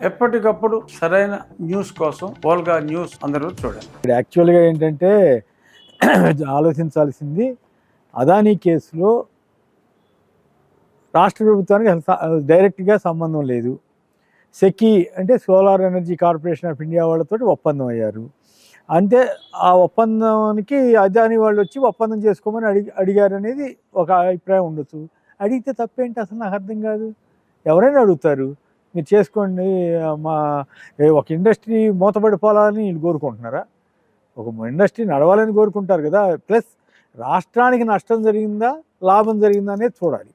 ఎప్పటికప్పుడు సరైన న్యూస్ కోసం ఓల్గా న్యూస్ అందరూ చూడండి. యాక్చువల్గా ఏంటంటే ఆలోచించాల్సింది అదానీ కేసులో రాష్ట్ర ప్రభుత్వానికి డైరెక్ట్గా సంబంధం లేదు. సెకీ అంటే solar energy corporation of India వాళ్ళతో ఒప్పందం అయ్యారు. అంటే ఆ ఒప్పందానికి అదాని వాళ్ళు వచ్చి ఒప్పందం చేసుకోమని అడిగి అడిగారు అనేది ఒక అభిప్రాయం ఉండొచ్చు. అడిగితే తప్పేంటి? అసలు నాకు అర్థం కాదు. ఎవరైనా అడుగుతారు. మీరు చేసుకోండి మా ఒక ఇండస్ట్రీ మూతపడిపోవాలని వీళ్ళు కోరుకుంటున్నారా? ఒక ఇండస్ట్రీ నడవాలని కోరుకుంటారు కదా ప్లస్ రాష్ట్రానికి నష్టం జరిగిందా లాభం జరిగిందా అనేది చూడాలి.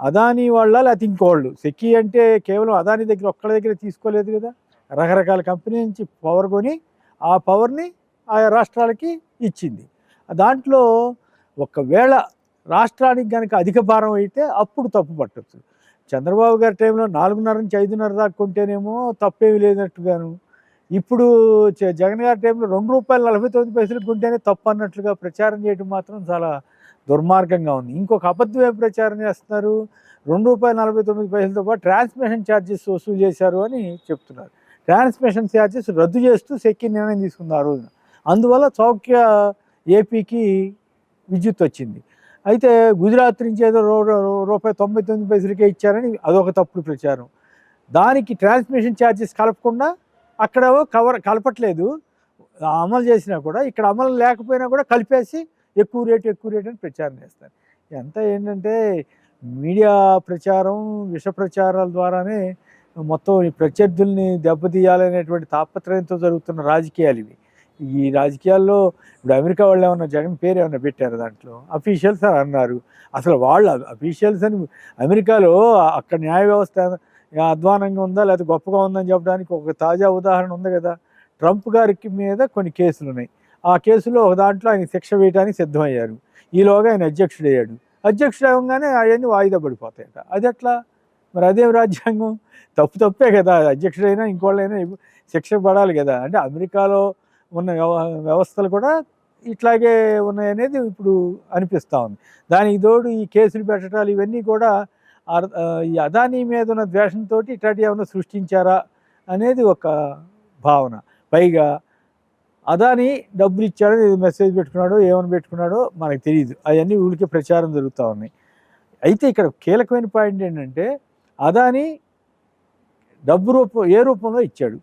అదాని వాళ్ళ లేకపోతే ఇంకోళ్ళు? సెక్కి అంటే కేవలం అదాని దగ్గర ఒక్కళ్ళ దగ్గర తీసుకోలేదు కదా. రకరకాల కంపెనీ నుంచి పవర్ కొని ఆ పవర్ని ఆయా రాష్ట్రాలకి ఇచ్చింది. దాంట్లో ఒకవేళ రాష్ట్రానికి కనుక అధిక భారం అయితే అప్పుడు తప్పు పట్టచ్చు. చంద్రబాబు గారి టైంలో నాలుగున్నర నుంచి ఐదున్నర దాకా కొంటేనేమో తప్పేమి లేనట్టుగాను. ఇప్పుడు చ- జగన్ గారి టైంలో రెండు రూపాయలు నలభై తొమ్మిది పైసలకు కొంటేనే తప్పు అన్నట్లుగా ప్రచారం చేయడం మాత్రం చాలా దుర్మార్గంగా ఉంది. ఇంకొక అబద్ధం ఏం ప్రచారం చేస్తున్నారు? రెండు రూపాయల నలభై తొమ్మిది పైసలతో పాటు ట్రాన్స్మిషన్ ఛార్జెస్ వసూలు చేశారు అని చెప్తున్నారు. ట్రాన్స్మిషన్ ఛార్జెస్ రద్దు చేస్తూ సెక్కి నిర్ణయం తీసుకుంది ఆ రోజున. అందువల్ల చౌక్య ఏపీకి విద్యుత్ వచ్చింది. అయితే గుజరాత్ నుంచి ఏదో రూ రూపాయి తొంభై తొమ్మిది పైసలకే ఇచ్చారని అదొక తప్పుడు ప్రచారం. దానికి ట్రాన్స్మిషన్ ఛార్జెస్ కలపకుండా అక్కడ కవర్ కలపట్లేదు. అమలు చేసినా కూడా ఇక్కడ అమలు లేకపోయినా కూడా కలిపేసి ఎక్కువ రేటు ఎక్కువ రేటు అని ప్రచారం చేస్తారు. ఎంత ఏంటంటే మీడియా ప్రచారం విష ప్రచారాల ద్వారానే మొత్తం ఈ ప్రత్యర్థుల్ని దెబ్బతీయాలనేటువంటి తాపత్రయంతో జరుగుతున్న రాజకీయాలు ఇవి. ఈ రాజకీయాల్లో ఇప్పుడు అమెరికా వాళ్ళు ఏమన్నా జగన్ పేరు ఏమన్నా పెట్టారు దాంట్లో? అఫీషియల్స్ అని అన్నారు. అసలు వాళ్ళు అఫీషియల్స్ అని అమెరికాలో అక్కడ న్యాయ వ్యవస్థ అధ్వానంగా ఉందా లేకపోతే గొప్పగా ఉందని చెప్పడానికి ఒక తాజా ఉదాహరణ ఉంది కదా. ట్రంప్ గారికి మీద కొన్ని కేసులు ఉన్నాయి. ఆ కేసులో ఒక దాంట్లో ఆయన శిక్ష వేయడానికి సిద్ధమయ్యారు. ఈలోగా ఆయన అధ్యక్షుడు అయ్యాడు అధ్యక్షుడు అవ్వగానే అవన్నీ వాయిదా పడిపోతాయట. అది ఎట్లా? మరి అదేం రాజ్యాంగం? తప్పు తప్పే కదా. అధ్యక్షుడైనా ఇంకోళ్ళైనా శిక్ష పడాలి కదా. అంటే అమెరికాలో ఉన్న వ్యవ- వ్యవస్థలు కూడా ఇట్లాగే ఉన్నాయనేది ఇప్పుడు అనిపిస్తూ ఉంది. దానికి తోడు ఈ కేసులు పెట్టడాలు ఇవన్నీ కూడా ఈ అదానీ మీద ఉన్న ద్వేషంతో ఇట్లాంటివి ఏమైనా సృష్టించారా అనేది ఒక భావన. పైగా అదాని డబ్బులు ఇచ్చాడో ఏదో మెసేజ్ పెట్టుకున్నాడో ఏమని పెట్టుకున్నాడో మనకు తెలియదు అవన్నీ ఊరికే ప్రచారం జరుగుతూ ఉన్నాయి. అయితే ఇక్కడ కీలకమైన పాయింట్ ఏంటంటే అదాని డబ్బు రూపం ఏ రూపంలో ఇచ్చాడు?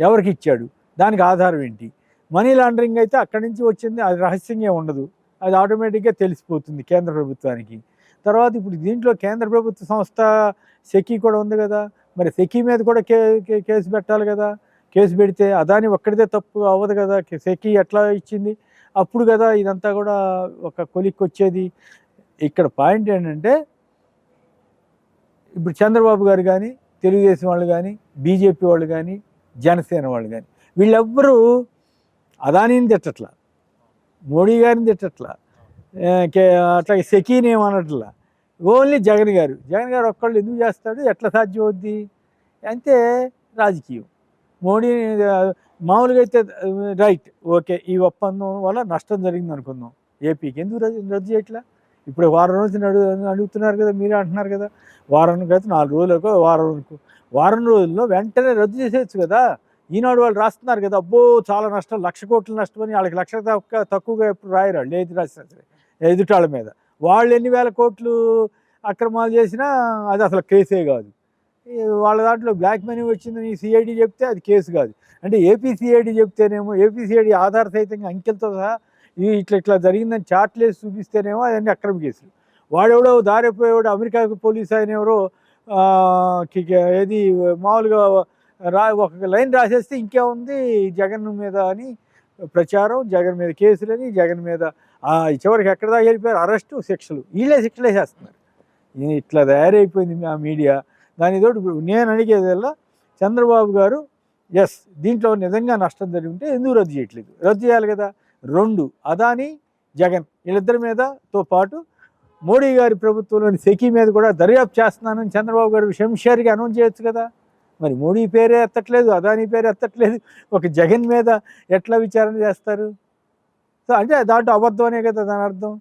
ఎవరికి ఇచ్చాడు? దానికి ఆధారం ఏంటి? మనీ లాండరింగ్ అయితే అక్కడి నుంచి వచ్చింది. అది రహస్యంగా ఉండదు. అది ఆటోమేటిక్గా తెలిసిపోతుంది కేంద్ర ప్రభుత్వానికి. తర్వాత ఇప్పుడు దీంట్లో కేంద్ర ప్రభుత్వ సంస్థ సెకీ కూడా ఉంది కదా. మరి సెకీ మీద కూడా కే కేసు పెట్టాలి కదా. కేసు పెడితే అదాని ఒక్కడిదే తప్పు అవ్వదు కదా. సెకీ ఎట్లా ఇచ్చింది? అప్పుడు కదా ఇదంతా కూడా ఒక కొలిక్కి వచ్చేది. ఇక్కడ పాయింట్ ఏంటంటే ఇప్పుడు చంద్రబాబు గారు కానీ తెలుగుదేశం వాళ్ళు కానీ బీజేపీ వాళ్ళు కానీ జనసేన వాళ్ళు కానీ వీళ్ళెవ్వరూ అదానీని తిట్టట్లా. మోడీ గారిని తిట్టట్లా. కే- అట్లాగే సెకీన్ ఏమనట్లా. ఓన్లీ జగన్ గారు. జగన్ గారు ఒక్కళ్ళు ఎందుకు చేస్తాడు? ఎట్లా సాధ్యం అవుద్ది అంతే రాజకీయం. మోడీ మామూలుగా అయితే రైట్ ఓకే ఈ ఒప్పందం వల్ల నష్టం జరిగింది అనుకుందాం. ఏపీకి ఎందుకు రద్దు రద్దు చేయట్లా? ఇప్పుడు వారం రోజులు అడుగు అడుగుతున్నారు కదా మీరే అంటున్నారు కదా. వారం అయితే నాలుగు రోజులకు వారం వారం రోజుల్లో వెంటనే రద్దు చేసేయచ్చు కదా. ఈనాడు వాళ్ళు రాస్తున్నారు కదా అబ్బో చాలా నష్టం లక్ష కోట్ల నష్టం అని వాళ్ళకి లక్ష తక్కువ తక్కువగా ఎప్పుడు రాయరు వాళ్ళు ఏది రాసినా సరే ఎదుటాళ్ళ మీద. వాళ్ళు ఎన్ని వేల కోట్లు అక్రమాలు చేసినా అది అసలు కేసే కాదు. వాళ్ళ దాంట్లో బ్లాక్ మనీ వచ్చిందని సిఐడి చెప్తే అది కేసు కాదు. అంటే ఏపీ సిఐడి చెప్తేనేమో ఏపీ సిఐడి ఆధార సహితంగా అంకెలతో సహా ఇట్లా ఇట్లా జరిగిందని చార్ట్లు వేసి చూపిస్తేనేమో అవన్నీ అక్రమ కేసులు. వాడెవడో దారిపోయేవాడు అమెరికా పోలీస్ ఆయన ఎవరో ఏది మామూలుగా రా ఒక లైన్ రాసేస్తే ఇంకేముంది? జగన్ మీద అని ప్రచారం జగన్ మీద కేసులని జగన్ మీద చివరికి ఎక్కడ దాకా వెళ్ళిపోయారు? అరెస్టు శిక్షలు. వీళ్ళే శిక్షలు వేసేస్తున్నారు. ఇట్లా తయారైపోయింది ఆ మీడియా. దానితోటి నేను అడిగేదల్లా చంద్రబాబు గారు ఎస్ దీంట్లో నిజంగా నష్టం జరిగి ఉంటే ఎందుకు రద్దు చేయట్లేదు? రద్దు చేయాలి కదా? రెండు అదాని జగన్ వీళ్ళిద్దరి మీదతో పాటు మోడీ గారి ప్రభుత్వంలోని సెకీ మీద కూడా దర్యాప్తు చేస్తున్నానని చంద్రబాబు గారు శంషేర్గా అనౌన్స్ చేయొచ్చు కదా? మరి మోడీ పేరే ఎత్తట్లేదు అదానీ పేరు ఎత్తట్లేదు. ఒక జగన్ మీద ఎట్లా విచారణ చేస్తారు? సో అంటే దాంట్లో అబద్ధం అనే కదా దాని అర్థం.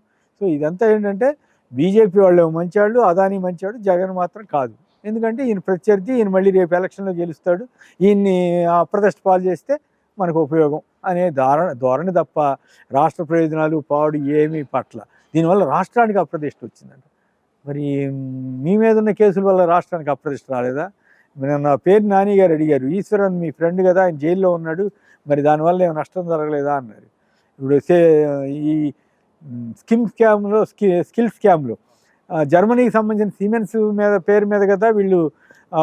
సో ఇదంతా ఏంటంటే బీజేపీ వాళ్ళు మంచివాళ్ళు అదానీ మంచివాడు జగన్ మాత్రం కాదు. ఎందుకంటే ఈయన ప్రత్యర్థి ఈయన మళ్ళీ రేపు ఎలక్షన్లో గెలుస్తాడు. ఈయన్ని అప్రదష్ట పాలు చేస్తే మనకు ఉపయోగం అనే ధారణ ధోరణి తప్ప రాష్ట్ర ప్రయోజనాలు పాడు ఏమీ పట్ల. దీనివల్ల రాష్ట్రానికి అప్రదిష్ట వచ్చిందంట. మరి మీ మీద ఉన్న కేసుల వల్ల రాష్ట్రానికి అప్రదిష్ట రాలేదా? నా పేరు నాని గారు అడిగారు ఈశ్వరన్ మీ ఫ్రెండ్ కదా ఆయన జైల్లో ఉన్నాడు మరి దానివల్ల ఏమైనా నష్టం జరగలేదా? అన్నారు. ఇప్పుడు సే ఈ స్కిమ్ స్కామ్లో స్కి స్కిల్ స్కామ్లో ఆ, జర్మనీకి సంబంధించిన సిమెన్స్ మీద పేరు మీద కదా వీళ్ళు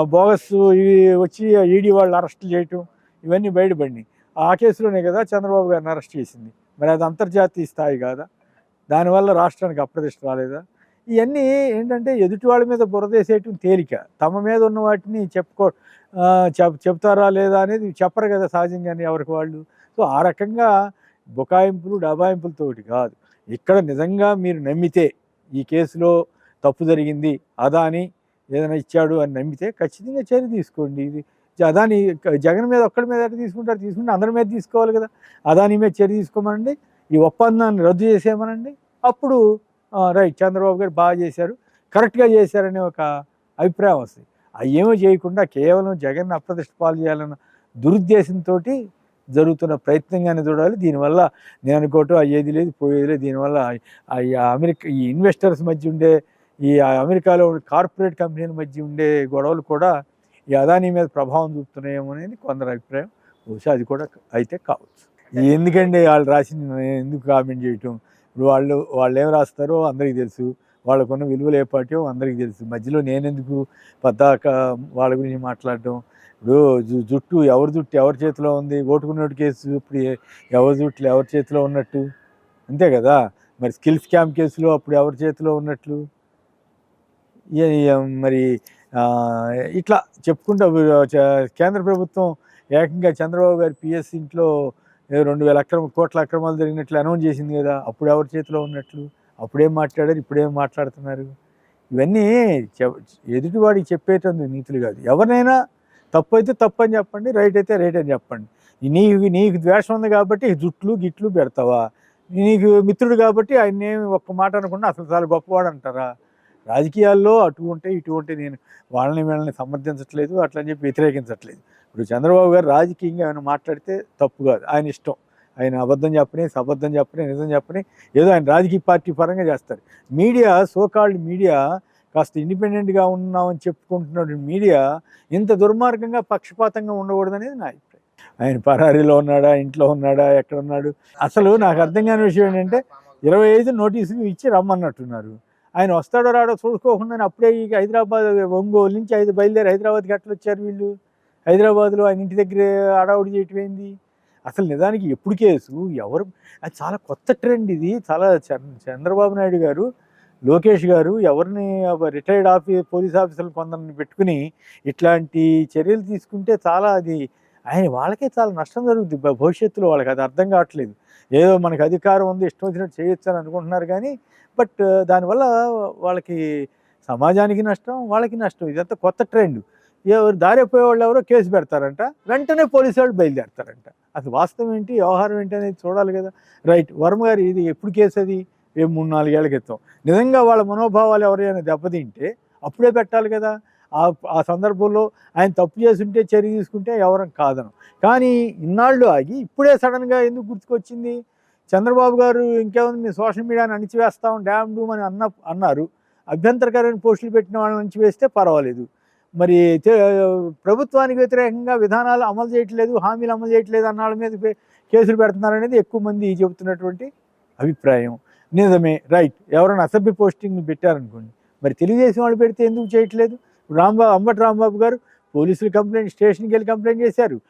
బోగస్ ఇవి వచ్చి ఈడీ వాళ్ళు అరెస్ట్ చేయటం ఇవన్నీ బయటపడినాయి. ఆ కేసులోనే కదా చంద్రబాబు గారిని అరెస్ట్ చేసింది. మరి అది అంతర్జాతీయ స్థాయి కాదా? దానివల్ల రాష్ట్రానికి అప్రదిష్ట రాలేదా? ఇవన్నీ ఏంటంటే ఎదుటి వాళ్ళ మీద బురదేసేయటం తేలిక. తమ మీద ఉన్న వాటిని చెప్పుకో చెప్ చెప్తారా లేదా అనేది చెప్పరు కదా సహజంగానే ఎవరికి వాళ్ళు. సో ఆ రకంగా బుకాయింపులు డబాయింపులతోటి కాదు. ఇక్కడ నిజంగా మీరు నమ్మితే ఈ కేసులో తప్పు జరిగింది అదాని ఏదైనా ఇచ్చాడు అని నమ్మితే ఖచ్చితంగా చర్య తీసుకోండి. ఇది అదాని జగన్ మీద ఒక్కడి మీద ఎట్లా తీసుకుంటారు? తీసుకుంటే అందరి మీద తీసుకోవాలి కదా. అదాని మీద చర్య తీసుకోమనండి. ఈ ఒప్పందాన్ని రద్దు చేసేయమనండి. అప్పుడు రైట్ చంద్రబాబు గారు బాగా చేశారు. కరెక్ట్గా చేశారనే ఒక అభిప్రాయం వస్తుంది. అయ్యేమో ఏమీ చేయకుండా కేవలం జగన్ అప్రతిష్ట పాలు చేయాలన్న దురుద్దేశంతో జరుగుతున్న ప్రయత్నంగానే చూడాలి. దీనివల్ల నేను అనుకోవటం అయ్యేది లేదు పోయేది లేదు. దీనివల్ల ఆ అమెరికా ఈ ఇన్వెస్టర్స్ మధ్య ఉండే ఈ అమెరికాలో కార్పొరేట్ కంపెనీల మధ్య ఉండే గొడవలు కూడా ఈ అదానీ మీద ప్రభావం చూపుతున్నాయేమో అనేది కొందరు అభిప్రాయం. బహుశా అది కూడా అయితే కావచ్చు. ఎందుకండి వాళ్ళు రాసింది నేను ఎందుకు కామెంట్ చేయటం? ఇప్పుడు వాళ్ళు వాళ్ళు ఏం రాస్తారో అందరికీ తెలుసు. వాళ్ళకున్న విలువలు ఏ పార్టీ అందరికీ తెలుసు. మధ్యలో నేనెందుకు పద్దాక వాళ్ళ గురించి మాట్లాడటం ఇప్పుడు జుట్టు ఎవరి జుట్టు ఎవరి చేతిలో ఉంది? ఓటుకున్నట్టు కేసు ఇప్పుడు ఎవరి జుట్లు ఎవరి చేతిలో ఉన్నట్టు? అంతే కదా? మరి స్కిల్ స్కామ్ కేసులో అప్పుడు ఎవరి చేతిలో ఉన్నట్లు? మరి ఇట్లా చెప్పుకుంటూ కేంద్ర ప్రభుత్వం ఏకంగా చంద్రబాబు గారి పిఎస్ ఇంట్లో రెండు వేల అక్రమ కోట్ల అక్రమాలు జరిగినట్లు అనౌన్స్ చేసింది కదా అప్పుడు ఎవరి చేతిలో ఉన్నట్లు? అప్పుడేం మాట్లాడారు? ఇప్పుడేం మాట్లాడుతున్నారు? ఇవన్నీ ఎదుటివాడికి చెప్పేటందుకు నీతులు కాదు. ఎవరినైనా తప్పు అయితే తప్పు అని చెప్పండి రైట్ అయితే రైట్ అని చెప్పండి. నీకు నీకు ద్వేషం ఉంది కాబట్టి జుట్లు గిట్లు పెడతావా? నీకు మిత్రుడు కాబట్టి ఆయన ఏమి ఒక్క మాట అనుకున్నా అసలు చాలా గొప్పవాడు అంటారా? రాజకీయాల్లో అటు ఉంటే ఇటు ఉంటే నేను వాళ్ళని వీళ్ళని సమర్థించట్లేదు అట్లని చెప్పి వ్యతిరేకించట్లేదు. ఇప్పుడు చంద్రబాబు గారు రాజకీయంగా ఏమైనా మాట్లాడితే తప్పు కాదు. ఆయన ఇష్టం. ఆయన అబద్ధం చెప్పని అబద్ధం చెప్పని నిజం చెప్పని ఏదో ఆయన రాజకీయ పార్టీ పరంగా చేస్తారు. మీడియా సోకాల్డ్ మీడియా కాస్త ఇండిపెండెంట్గా ఉన్నామని చెప్పుకుంటున్న మీడియా ఇంత దుర్మార్గంగా పక్షపాతంగా ఉండకూడదనేది నా అభిప్రాయం. ఆయన పరారీలో ఉన్నాడా ఇంట్లో ఉన్నాడా ఎక్కడ ఉన్నాడు? అసలు నాకు అర్థం కాని విషయం ఏంటంటే ఇరవై ఐదు నోటీసులు ఇచ్చి రమ్మన్నట్టున్నారు. ఆయన వస్తాడో రాడో చూసుకోకుండా అప్పుడే ఈ హైదరాబాద్ ఒంగోలు నుంచి ఐదు బయలుదేరి హైదరాబాద్కి ఎట్లా వచ్చారు వీళ్ళు? హైదరాబాద్లో ఆయన ఇంటి దగ్గర అడావుడి చేయటం ఏంది? అసలు నిజానికి ఎప్పుడు కేసు? ఎవరు? అది చాలా కొత్త ట్రెండ్ ఇది. చాలా చంద్రబాబు నాయుడు గారు లోకేష్ గారు ఎవరిని రిటైర్డ్ ఆఫీ పోలీస్ ఆఫీసర్లు కొందరిని పెట్టుకుని ఇట్లాంటి చర్యలు తీసుకుంటే చాలా అది ఆయన వాళ్ళకే చాలా నష్టం జరుగుతుంది భవిష్యత్తులో వాళ్ళకి అది అర్థం కావట్లేదు. ఏదో మనకి అధికారం ఉంది ఇష్టం వచ్చినట్టు చేయొచ్చు అని అనుకుంటున్నారు కానీ బట్ దానివల్ల వాళ్ళకి సమాజానికి నష్టం వాళ్ళకి నష్టం. ఇదంతా కొత్త ట్రెండ్. ఎవరు దారిపోయే వాళ్ళు ఎవరో కేసు పెడతారంట వెంటనే పోలీసు వాళ్ళు బయలుదేరతారంట. అసలు వాస్తవం ఏంటి? వ్యవహారం ఏంటి అనేది చూడాలి కదా. రైట్ వర్మ గారు ఇది ఎప్పుడు కేసు అది? ఏ మూడు నాలుగేళ్ళ క్రితం. నిజంగా వాళ్ళ మనోభావాలు ఎవరైనా దెబ్బతింటే అప్పుడే పెట్టాలి కదా. ఆ ఆ సందర్భంలో ఆయన తప్పు చేస్తుంటే చర్య తీసుకుంటే ఎవరం కాదను. కానీ ఇన్నాళ్ళు ఆగి ఇప్పుడే సడన్గా ఎందుకు గుర్తుకొచ్చింది? చంద్రబాబు గారు ఇంకేముంది? మీ సోషల్ మీడియాని అణిచివేస్తాం డ్యామ్ డూమ్ అని అన్న అన్నారు. అభ్యంతరకరమైన పోస్టులు పెట్టిన వాళ్ళని అణిచివేస్తే పర్వాలేదు. మరి ప్రభుత్వానికి వ్యతిరేకంగా విధానాలు అమలు చేయట్లేదు హామీలు అమలు చేయట్లేదు అన్న వాళ్ళ మీద పే- కేసులు పెడుతున్నారనేది ఎక్కువ మంది చెబుతున్నటువంటి అభిప్రాయం. నిజమే రైట్. ఎవరైనా అసభ్య పోస్టింగ్ పెట్టారనుకోండి మరి తెలుగుదేశం వాళ్ళు పెడితే ఎందుకు చేయట్లేదు? రాంబాబు అంబటి రాంబాబు గారు పోలీసులు కంప్లైంట్ స్టేషన్కి వెళ్ళి కంప్లైంట్ చేశారు.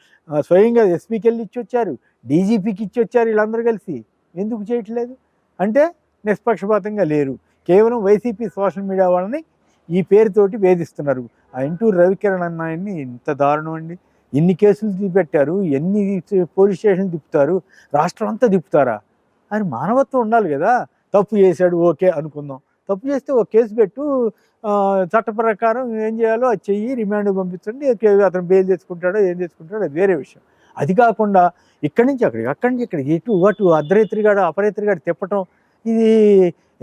స్వయంగా ఎస్పీకి వెళ్ళి ఇచ్చి వచ్చారు డీజీపీకి ఇచ్చి వచ్చారు వీళ్ళందరూ కలిసి. ఎందుకు చేయట్లేదు? అంటే నిష్పక్షపాతంగా లేరు. కేవలం వైసీపీ సోషల్ మీడియా వాళ్ళని ఈ పేరుతోటి వేధిస్తున్నారు. ఆ ఎంటూరు రవికిరణ్ అన్నాయన్ని ఇంత దారుణం అండి. ఎన్ని కేసులు తీపెట్టారు ఎన్ని పోలీస్ స్టేషన్లు తిప్పుతారు రాష్ట్రం అంతా తిప్పుతారా? అని మానవత్వం ఉండాలి కదా. తప్పు చేశాడు ఓకే అనుకుందాం. తప్పు చేస్తే ఒక కేసు పెట్టు చట్ట ప్రకారం ఏం చేయాలో అది చెయ్యి రిమాండ్ పంపించండి అతను బెయిల్ తెచ్చుకుంటాడో ఏం తెచ్చుకుంటాడో అది వేరే విషయం. అది కాకుండా ఇక్కడి నుంచి అక్కడికి అక్కడి నుంచి ఇక్కడికి ఇటు అటు అర్ధరేత్రిగాడు అపరేత్రిగాడు తిప్పటం ఇది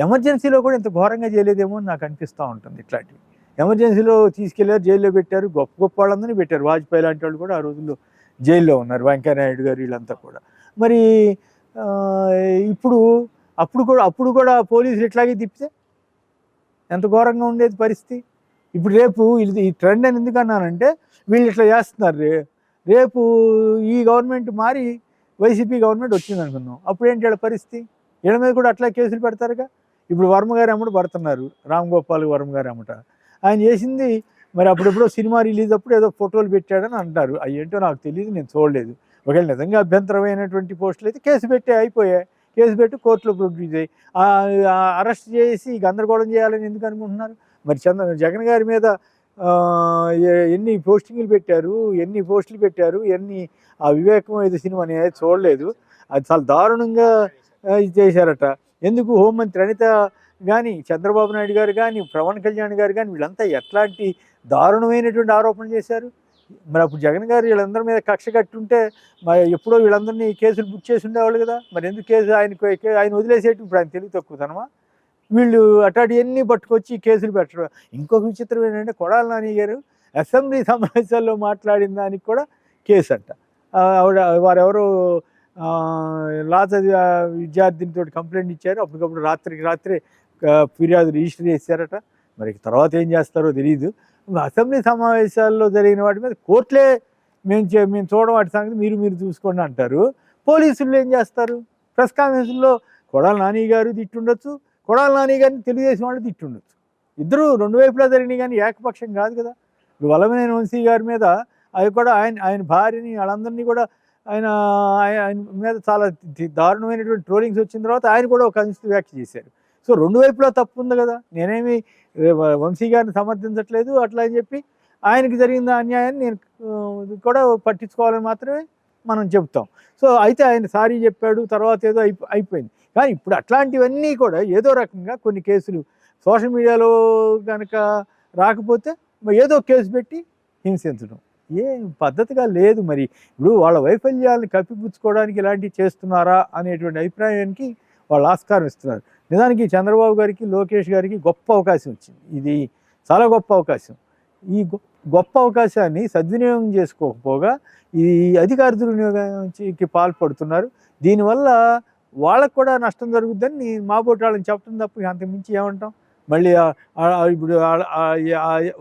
ఎమర్జెన్సీలో కూడా ఇంత ఘోరంగా చేయలేదేమో అని నాకు అనిపిస్తూ ఉంటుంది ఇట్లాంటివి. ఎమర్జెన్సీలో తీసుకెళ్ళారు జైల్లో పెట్టారు గొప్ప గొప్ప వాళ్ళందరినీ పెట్టారు. వాజ్పేయి లాంటి వాళ్ళు కూడా ఆ రోజుల్లో జైల్లో ఉన్నారు వెంకయ్యనాయుడు గారు వీళ్ళంతా కూడా. మరి ఇప్పుడు అప్పుడు కూడా అప్పుడు కూడా పోలీసులు ఇట్లాగే తిప్పితే ఎంత ఘోరంగా ఉండేది పరిస్థితి? ఇప్పుడు రేపు ఇది ఈ ట్రెండ్ అని ఎందుకు అన్నానంటే వీళ్ళు ఇట్లా చేస్తున్నారు. రే రేపు ఈ గవర్నమెంట్ మారి వైసీపీ గవర్నమెంట్ వచ్చింది అనుకుందాం అప్పుడు ఏంటి వాళ్ళ పరిస్థితి? వీళ్ళ మీద కూడా అట్లా కేసులు పెడతారుగా? ఇప్పుడు వర్మ గారు అమ్మట పడుతున్నారు. రామ్ గోపాల్ వర్మ గారు అమ్మట ఆయన చేసింది మరి అప్పుడెప్పుడో సినిమా రిలీజ్ అప్పుడు ఏదో ఫోటోలు పెట్టాడని అంటారు. అవి ఏంటో నాకు తెలియదు నేను చూడలేదు. ఒకవేళ నిజంగా అభ్యంతరమైనటువంటి పోస్టులు అయితే కేసు పెట్టే అయిపోయాయి. కేసు పెట్టి కోర్టులో ప్రొడ్యూస్ అయ్యి అరెస్ట్ చేసి గందరగోళం చేయాలని ఎందుకు అనుకుంటున్నారు? మరి చంద్ర జగన్ గారి మీద ఎన్ని పోస్టింగ్లు పెట్టారు? ఎన్ని పోస్టులు పెట్టారు? ఎన్ని ఆ వివేకం ఏదో సినిమా నేను చూడలేదు. అది చాలా దారుణంగా చేశారట. ఎందుకు హోంమంత్రి అనిత కానీ చంద్రబాబు నాయుడు గారు కానీ పవన్ కళ్యాణ్ గారు కానీ వీళ్ళంతా ఎట్లాంటి దారుణమైనటువంటి ఆరోపణలు చేశారు? మరి అప్పుడు జగన్ గారు వీళ్ళందరి మీద కక్ష కట్టుంటే మరి ఎప్పుడో వీళ్ళందరినీ కేసులు బుక్ చేసి ఉండేవాళ్ళు కదా. మరి ఎందుకు కేసు ఆయన ఆయన వదిలేసేట్టు ఇప్పుడు ఆయన తెలివి తక్కువతనమా వీళ్ళు అట్లాంటివన్నీ పట్టుకొచ్చి కేసులు పెట్టడం. ఇంకొక విచిత్రం ఏంటంటే కొడాల నాని గారు అసెంబ్లీ సమావేశాల్లో మాట్లాడిన దానికి కూడా కేసు అంట ఆవిడ వారెవరో లా చదివే విద్యార్థినితో కంప్లైంట్ ఇచ్చారు. అప్పటికప్పుడు రాత్రికి రాత్రి ఫిర్యాదు రిజిస్టర్ చేశారట. మరి తర్వాత ఏం చేస్తారో తెలియదు అసెంబ్లీ సమావేశాల్లో జరిగిన వాటి మీద కోర్టులే మేము చే- మేము చూడడం వాటి సంగతి మీరు మీరు చూసుకోండి అంటారు. పోలీసులు ఏం చేస్తారు? ప్రెస్ కాన్ఫరెన్స్లో కొడాల నాని గారు తిట్టుండొచ్చు కొడాల నాని గారిని తెలుగుదేశం వాళ్ళు తిట్టుండొచ్చు. ఇద్దరు రెండు వైపులా జరిగినాయి కానీ ఏకపక్షం కాదు కదా. ఇప్పుడు వల్లభనేని వంశీ గారి మీద అది కూడా ఆయన ఆయన భార్యని వాళ్ళందరినీ కూడా ఆయన ఆయన ఆయన మీద చాలా దారుణమైనటువంటి ట్రోలింగ్స్ వచ్చిన తర్వాత ఆయన కూడా ఒక అనుచిత వ్యాఖ్య చేశారు. సో రెండు వైపులా తప్పు ఉంది కదా. నేనేమి వంశీ గారిని సమర్థించట్లేదు అట్లా అని చెప్పి ఆయనకి జరిగిన అన్యాయాన్ని నేను కూడా పట్టించుకోవాలని మాత్రమే మనం చెప్తాం సో అయితే ఆయన సారీ చెప్పాడు తర్వాత ఏదో అయిపో అయిపోయింది. కానీ ఇప్పుడు అట్లాంటివన్నీ కూడా ఏదో రకంగా కొన్ని కేసులు సోషల్ మీడియాలో కనుక రాకపోతే ఏదో కేసు పెట్టి హింసించడం. ఏ పద్ధతిగా లేదు మరి. ఇప్పుడు వాళ్ళ వైఫల్యాలను కప్పిపుచ్చుకోవడానికి ఇలాంటివి చేస్తున్నారా అనేటువంటి అభిప్రాయానికి వాళ్ళు ఆస్కారం ఇస్తున్నారు. నిజానికి చంద్రబాబు గారికి లోకేష్ గారికి గొప్ప అవకాశం వచ్చింది. ఇది చాలా గొప్ప అవకాశం. ఈ గొప్ప అవకాశాన్ని సద్వినియోగం చేసుకోకపోగా ఈ అధికార దుర్వినియోగానికి పాల్పడుతున్నారు. దీనివల్ల వాళ్ళకు కూడా నష్టం జరుగుద్దని నేను మా వాళ్ళని చెప్పడం తప్ప అంతకుమించి ఏమంటాం? మళ్ళీ ఇప్పుడు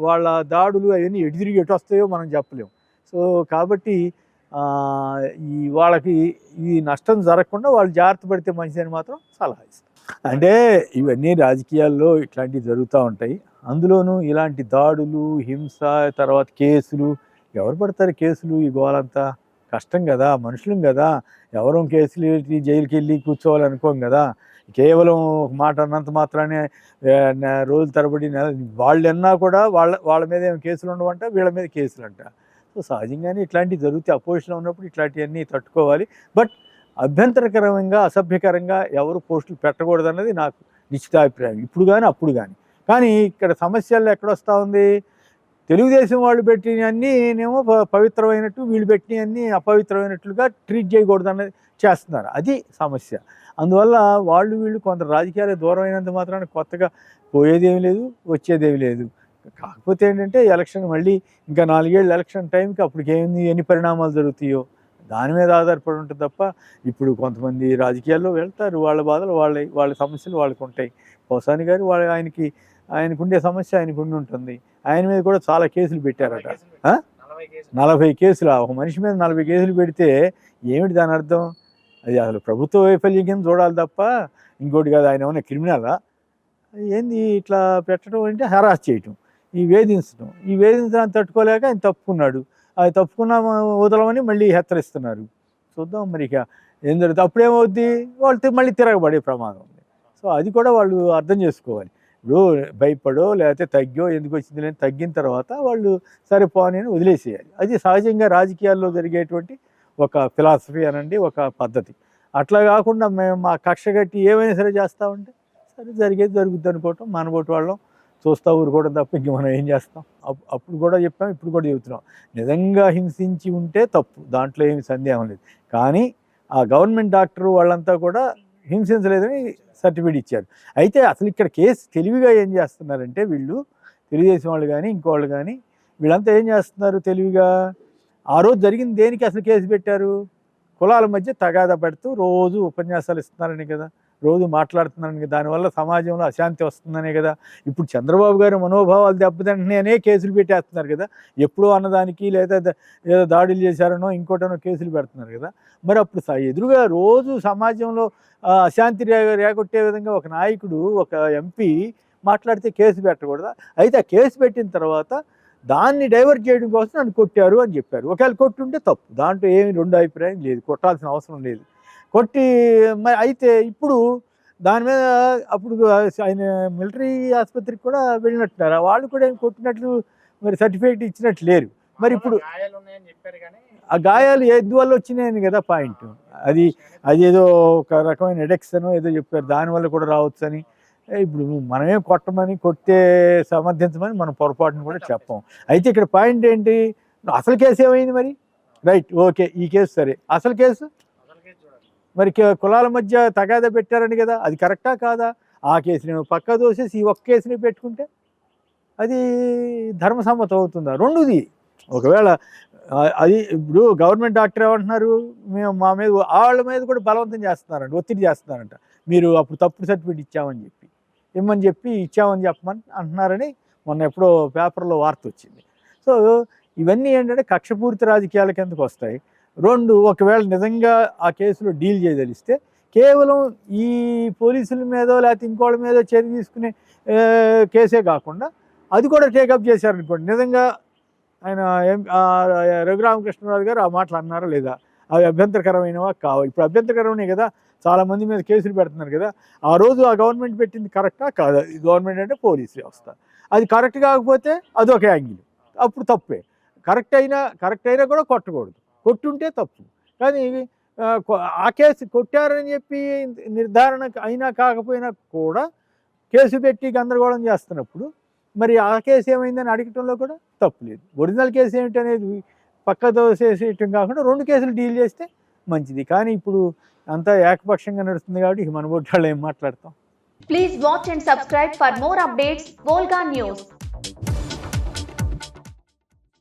వాళ్ళ దాడులు అవన్నీ ఎటు తిరిగి ఎటు వస్తాయో మనం చెప్పలేము సో కాబట్టి ఈ వాళ్ళకి ఈ నష్టం జరగకుండా వాళ్ళు జాగ్రత్త పడితే మంచిదని మాత్రం సలహా ఇస్తాం. అంటే ఇవన్నీ రాజకీయాల్లో ఇట్లాంటివి జరుగుతూ ఉంటాయి. అందులోనూ ఇలాంటి దాడులు హింస తర్వాత కేసులు ఎవరు పడతారు కేసులు ఈ గోలంతా? కష్టం కదా మనుషులం కదా. ఎవరు కేసులు జైలుకి వెళ్ళి కూర్చోవాలి అనుకోం కదా. కేవలం ఒక మాట అన్నంత మాత్రానే రోజుల తరబడి వాళ్ళు అన్నా కూడా వాళ్ళ వాళ్ళ మీద ఏం కేసులు ఉండవంట వీళ్ళ మీద కేసులు అంట సో సహజంగానే ఇట్లాంటివి జరుగుతాయి. అపోజిషన్లో ఉన్నప్పుడు ఇట్లాంటివన్నీ తట్టుకోవాలి. బట్ అభ్యంతరకరంగా అసభ్యకరంగా ఎవరు పోస్టులు పెట్టకూడదు అన్నది నాకు నిశ్చితాభిప్రాయం. ఇప్పుడు కానీ అప్పుడు కానీ కానీ ఇక్కడ సమస్యలు ఎక్కడొస్తా ఉంది? తెలుగుదేశం వాళ్ళు పెట్టినవన్నీ నేమో పవిత్రమైనట్టు వీళ్ళు పెట్టినవన్నీ అపవిత్రమైనట్లుగా ట్రీట్ చేయకూడదు అన్నది చేస్తున్నారు. అది సమస్య. అందువల్ల వాళ్ళు వీళ్ళు కొంత రాజకీయాలు దూరం అయినంత మాత్రాన కొత్తగా పోయేదేమి లేదు వచ్చేదేమి లేదు. కాకపోతే ఏంటంటే ఎలక్షన్ మళ్ళీ ఇంకా నాలుగేళ్ళు ఎలక్షన్ టైంకి అప్పటికి ఏమి ఎన్ని పరిణామాలు జరుగుతాయో దాని మీద ఆధారపడి ఉంటుంది తప్ప ఇప్పుడు కొంతమంది రాజకీయాల్లో వెళ్తారు. వాళ్ళ బాధలు వాళ్ళ వాళ్ళ సమస్యలు వాళ్ళకు ఉంటాయి. పోసాని గారు వాళ్ళ ఆయనకి ఆయనకు ఉండే సమస్య ఆయనకు ఉండి ఉంటుంది. ఆయన మీద కూడా చాలా కేసులు పెట్టారట? నలభై కేసులు. ఒక మనిషి మీద నలభై కేసులు పెడితే ఏమిటి దాని అర్థం? అది అసలు ప్రభుత్వ వైఫల్యం కింద చూడాలి తప్ప ఇంకోటి కాదు ఆయన ఏమైనా క్రిమినలా ఏంది ఇట్లా పెట్టడం అంటే హరాస్ చేయటం ఈ వేధించడం ఈ వేధించడానికి తట్టుకోలేక ఆయన తప్పుకున్నాడు. అది తప్పుకున్న వదలమని మళ్ళీ హెచ్చరిస్తున్నారు. చూద్దాం మరి ఇక ఏం జరుగుతుంది. అప్పుడేమవుద్ది వాళ్ళు మళ్ళీ తిరగబడే ప్రమాదం ఉంది. సో అది కూడా వాళ్ళు అర్థం చేసుకోవాలి. ఇప్పుడు భయపడో లేకపోతే తగ్గో ఎందుకు వచ్చింది లేని తగ్గిన తర్వాత వాళ్ళు సరే పోనీ వదిలేసేయాలి. అది సహజంగా రాజకీయాల్లో జరిగేటువంటి ఒక ఫిలాసఫీ అనండి ఒక పద్ధతి. అట్లా కాకుండా మేము మా కక్ష కట్టి ఏమైనా సరే చేస్తామంటే సరే జరిగేది జరుగుద్ది అనుకోవటం మనబోటి వాళ్ళం చూస్తా ఊరుకోవడం తప్ప ఇంక మనం ఏం చేస్తాం? అప్- అప్పుడు కూడా చెప్పాం ఇప్పుడు కూడా చెబుతున్నాం. నిజంగా హింసించి ఉంటే తప్పు దాంట్లో ఏమి సందేహం లేదు. కానీ ఆ గవర్నమెంట్ డాక్టర్ వాళ్ళంతా కూడా హింసించలేదని సర్టిఫికేట్ ఇచ్చారు. అయితే అసలు ఇక్కడ కేసు తెలివిగా ఏం చేస్తున్నారంటే వీళ్ళు తెలుగుదేశం వాళ్ళు కానీ ఇంకోళ్ళు కానీ వీళ్ళంతా ఏం చేస్తున్నారు తెలివిగా? ఆ రోజు జరిగింది దేనికి అసలు కేసు పెట్టారు? కులాల మధ్య తగాదా పెడుతూ రోజు ఉపన్యాసాలు ఇస్తున్నారని కదా రోజు మాట్లాడుతున్నారని కదా దానివల్ల సమాజంలో అశాంతి వస్తుందనే కదా. ఇప్పుడు చంద్రబాబు గారి మనోభావాలు దెబ్బతింటనే కేసులు పెట్టేస్తున్నారు కదా. ఎప్పుడో అన్నదానికి లేదా ఏదో దాడులు చేశారనో ఇంకోటనో కేసులు పెడుతున్నారు కదా. మరి అప్పుడు ఎదురుగా రోజు సమాజంలో అశాంతి రేగొట్టే విధంగా ఒక నాయకుడు ఒక ఎంపీ మాట్లాడితే కేసు పెట్టకూడదా? అయితే ఆ కేసు పెట్టిన తర్వాత దాన్ని డైవర్ట్ చేయడం కోసం నన్ను కొట్టారు అని చెప్పారు. ఒకవేళ కొట్టుంటే తప్పు. దాంట్లో ఏమి రెండు అభిప్రాయం లేదు. కొట్టాల్సిన అవసరం లేదు. కొట్టి మరి అయితే ఇప్పుడు దాని మీద అప్పుడు ఆయన మిలిటరీ ఆసుపత్రికి కూడా వెళ్ళినట్టున్నారు. వాళ్ళు కూడా ఏం కొట్టినట్లు మరి సర్టిఫికేట్ ఇచ్చినట్లు లేరు. మరి ఇప్పుడు గాయాలు ఉన్నాయని చెప్పారు కానీ ఆ గాయాలు ఎందువల్ల వచ్చినాయని కదా పాయింట్. అది అది ఏదో ఒక రకమైన ఎడెక్షన్ ఏదో చెప్పారు. దానివల్ల కూడా రావచ్చు అని ఇప్పుడు మనమే కొట్టమని కొట్టే సమర్థించమని మనం పొరపాటును కూడా చెప్పం. అయితే ఇక్కడ పాయింట్ ఏంటి? అసలు కేసు ఏమైంది మరి? రైట్ ఓకే ఈ కేసు సరే. అసలు కేసు? మరి కులాల మధ్య తగాదా పెట్టారని కదా? అది కరెక్టా కాదా? ఆ కేసుని పక్క దోసేసి ఈ ఒక్క కేసుని పెట్టుకుంటే అది ధర్మసమ్మతం అవుతుందా? రెండుది. ఒకవేళ అది ఇప్పుడు గవర్నమెంట్ డాక్టర్ ఏమంటున్నారు? మేము మా మీద వాళ్ళ మీద కూడా బలవంతం చేస్తున్నారంట ఒత్తిడి చేస్తున్నారంట. మీరు అప్పుడు తప్పుడు సర్టిఫికేట్ ఇచ్చామని చెప్పి. ఇమ్మని చెప్పి ఇచ్చామని చెప్పమని అంటున్నారని మొన్న ఎప్పుడో పేపర్లో వార్త వచ్చింది. సో ఇవన్నీ ఏంటంటే కక్షపూరిత రాజకీయాల కిందకు వస్తాయి. రెండు ఒకవేళ నిజంగా ఆ కేసులో డీల్ చేయదలిస్తే కేవలం ఈ పోలీసుల మీదో లేకపోతే ఇంకోళ్ళ మీదో చర్య తీసుకునే కేసే కాకుండా అది కూడా టేకప్ చేశారనుకోండి. నిజంగా ఆయన ఎం- రఘురామకృష్ణరాజు గారు ఆ మాటలు అన్నారా లేదా? అవి అభ్యంతరకరమైనవా? కావు. ఇప్పుడు అభ్యంతరకరమైనవి కదా చాలా మంది మీద కేసులు పెడుతున్నారు కదా ఆ రోజు ఆ గవర్నమెంట్ పెట్టింది కరెక్టా? కాదా? గవర్నమెంట్ అంటే పోలీస్ వ్యవస్థ. అది కరెక్ట్ కాకపోతే అదొక యాంగిల్. అప్పుడు తప్పే. కరెక్ట్ అయినా కరెక్ట్ అయినా కూడా కొట్టకూడదు. కొట్టుంటే తప్పు. కానీ ఆ, కేసు కొట్టారని చెప్పి నిర్ధారణ అయినా కాకపోయినా కూడా కేసు పెట్టి గందరగోళం చేస్తున్నప్పుడు మరి ఆ కేసు ఏమైందని అడగటంలో కూడా తప్పు లేదు. ఒరిజినల్ కేసు ఏమిటి అనేది పక్క దోసేసేయటం కాకుండా రెండు కేసులు డీల్ చేస్తే మంచిది. కానీ ఇప్పుడు అంతా ఏకపక్షంగా నడుస్తుంది కాబట్టి ఇక మన వాళ్ళు ఏం మాట్లాడతాం. Please watch and subscribe for more updates Volga news